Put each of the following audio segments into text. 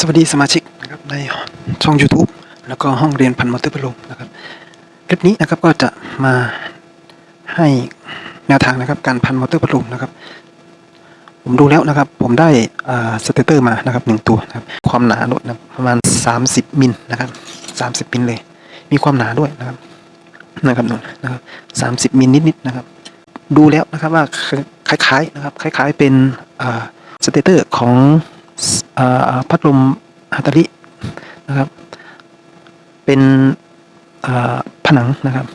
สวัสดีสมาชิกนะครับในช่อง YouTube แล้วก็ห้องเรียนพันมอเตอร์พลงนะครับคลิปนี้นะครับก็จะมาให้แนวทางนะครับการพันมอเตอร์พลมนะครับ ผมดูแล้วนะครับ ผมได้สเตเตอร์มานะครับหนึ่งตัวนะครับความหนาด้วยนะประมาณ 30มิลนะครับ 30มิลเลย มีความหนาด้วยนะครับนะครับนุ่นนะครับ30มิลนิดๆนะครับ ดูแล้วนะครับว่าคล้ายๆนะครับ คล้าย ๆเป็นสเตเตอร์ของ พัดลมฮัตตารินะครับ เป็นผนังนะครับ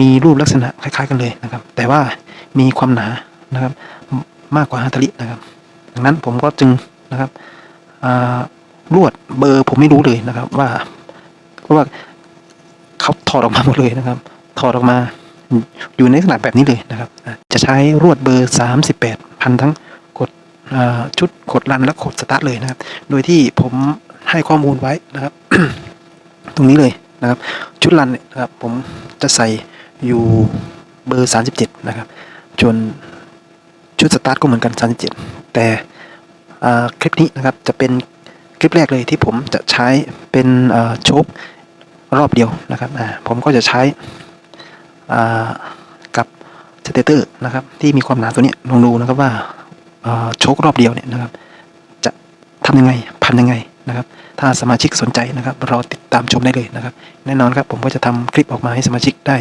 มีรูปลักษณะคล้าย ๆ กันเลยนะครับ แต่ว่ามีความหนานะครับ มากกว่าฮัตตารินะครับ ดังนั้นผมก็จึงนะครับลวดเบอร์ผมไม่รู้เลยนะครับ ว่าเพราะว่าเขาถอดออกมาหมดเลยนะครับ ถอดออกมาอยู่ในลักษณะแบบนี้เลยนะครับ จะใช้รวดเบอร์ 38พันทั้ง ชุดกดรันและกดสตาร์ทเลยนะครับ โดยที่ผมให้ข้อมูลไว้นะครับ ตรงนี้เลยนะครับ ชุดรันเนี่ยนะครับผมจะใส่อยู่เบอร์ 37 นะครับจนชุดสตาร์ทก็เหมือนกัน 37 แต่คลิปนี้นะครับจะเป็นคลิปแรกเลยที่ผมจะใช้เป็นโชครอบเดียวนะครับผมก็จะใช้กับสเตเตอร์นะครับที่มีความหนาตัวเนี้ยลองดูนะครับว่า โชครอบเดียวเนี่ยนะครับ จะทำยังไงพันยังไงนะครับ ถ้าสมาชิกสนใจนะครับรอติดตามชมได้เลยนะครับ แน่นอนครับผมก็จะทำคลิปออกมาให้สมาชิกได้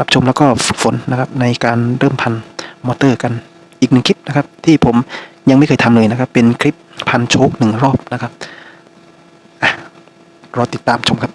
รับชมแล้วก็ฝึกฝนนะครับในการเริ่มพันมอเตอร์กันอีกหนึ่งคลิปนะครับ ที่ผมยังไม่เคยทำเลยนะครับ เป็นคลิปพันโชคหนึ่งรอบนะครับรอติดตามชมครับ